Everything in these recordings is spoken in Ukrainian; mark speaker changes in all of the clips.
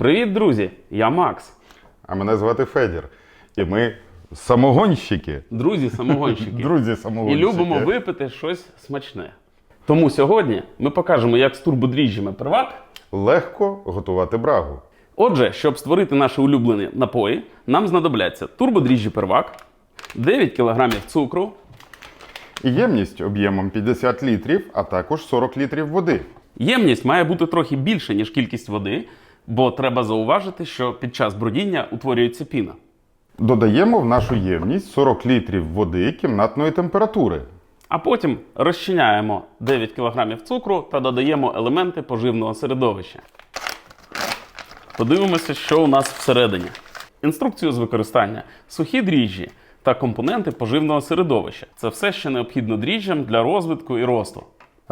Speaker 1: Привіт, друзі! Я Макс.
Speaker 2: А мене звати Федір. І ми самогонщики.
Speaker 1: Друзі самогонщики.
Speaker 2: Друзі
Speaker 1: І любимо випити щось смачне. Тому сьогодні ми покажемо, як з турбодріжджами первак.
Speaker 2: Легко готувати брагу.
Speaker 1: Отже, щоб створити наші улюблені напої, нам знадобляться турбодріжджі первак, 9 кг цукру,
Speaker 2: ємність об'ємом 50 літрів, а також 40 літрів води.
Speaker 1: Ємність має бути трохи більше, ніж кількість води, бо треба зауважити, що під час бродіння утворюється піна.
Speaker 2: Додаємо в нашу ємність 40 літрів води кімнатної температури.
Speaker 1: А потім розчиняємо 9 кг цукру та додаємо елементи поживного середовища. Подивимося, що у нас всередині. Інструкцію з використання, сухі дріжджі та компоненти поживного середовища. Це все, що необхідно дріжджам для розвитку і росту.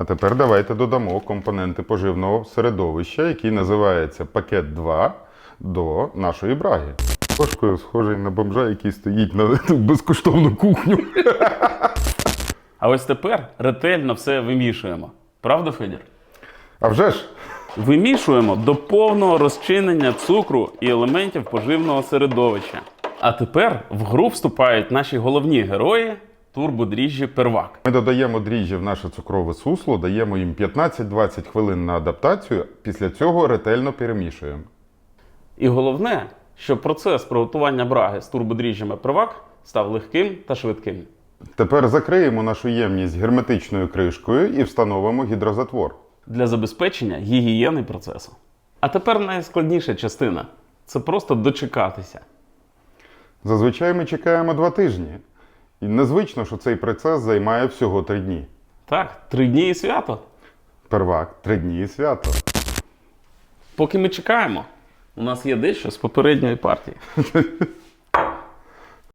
Speaker 2: А тепер давайте додамо компоненти поживного середовища, який називається пакет 2 до нашої браги. Ложкою схожий на бомжа, який стоїть на безкоштовну кухню.
Speaker 1: А ось тепер ретельно все вимішуємо. Правда, Федір?
Speaker 2: А вже ж,
Speaker 1: Вимішуємо до повного розчинення цукру і елементів поживного середовища. А тепер в гру вступають наші головні герої турбодріжджі первак.
Speaker 2: ми додаємо дріжджі в наше цукрове сусло, даємо їм 15-20 хвилин на адаптацію, після цього ретельно перемішуємо.
Speaker 1: І головне, щоб процес приготування браги з турбодріжджами первак став легким та швидким.
Speaker 2: Тепер закриємо нашу ємність герметичною кришкою і встановимо гідрозатвор.
Speaker 1: для забезпечення гігієни процесу. А тепер найскладніша частина це просто дочекатися.
Speaker 2: Зазвичай ми чекаємо два тижні. І незвично, що цей процес займає всього три дні.
Speaker 1: Так, три дні і свято.
Speaker 2: Первак, три дні і свято.
Speaker 1: Поки ми чекаємо, у нас є дещо з попередньої партії.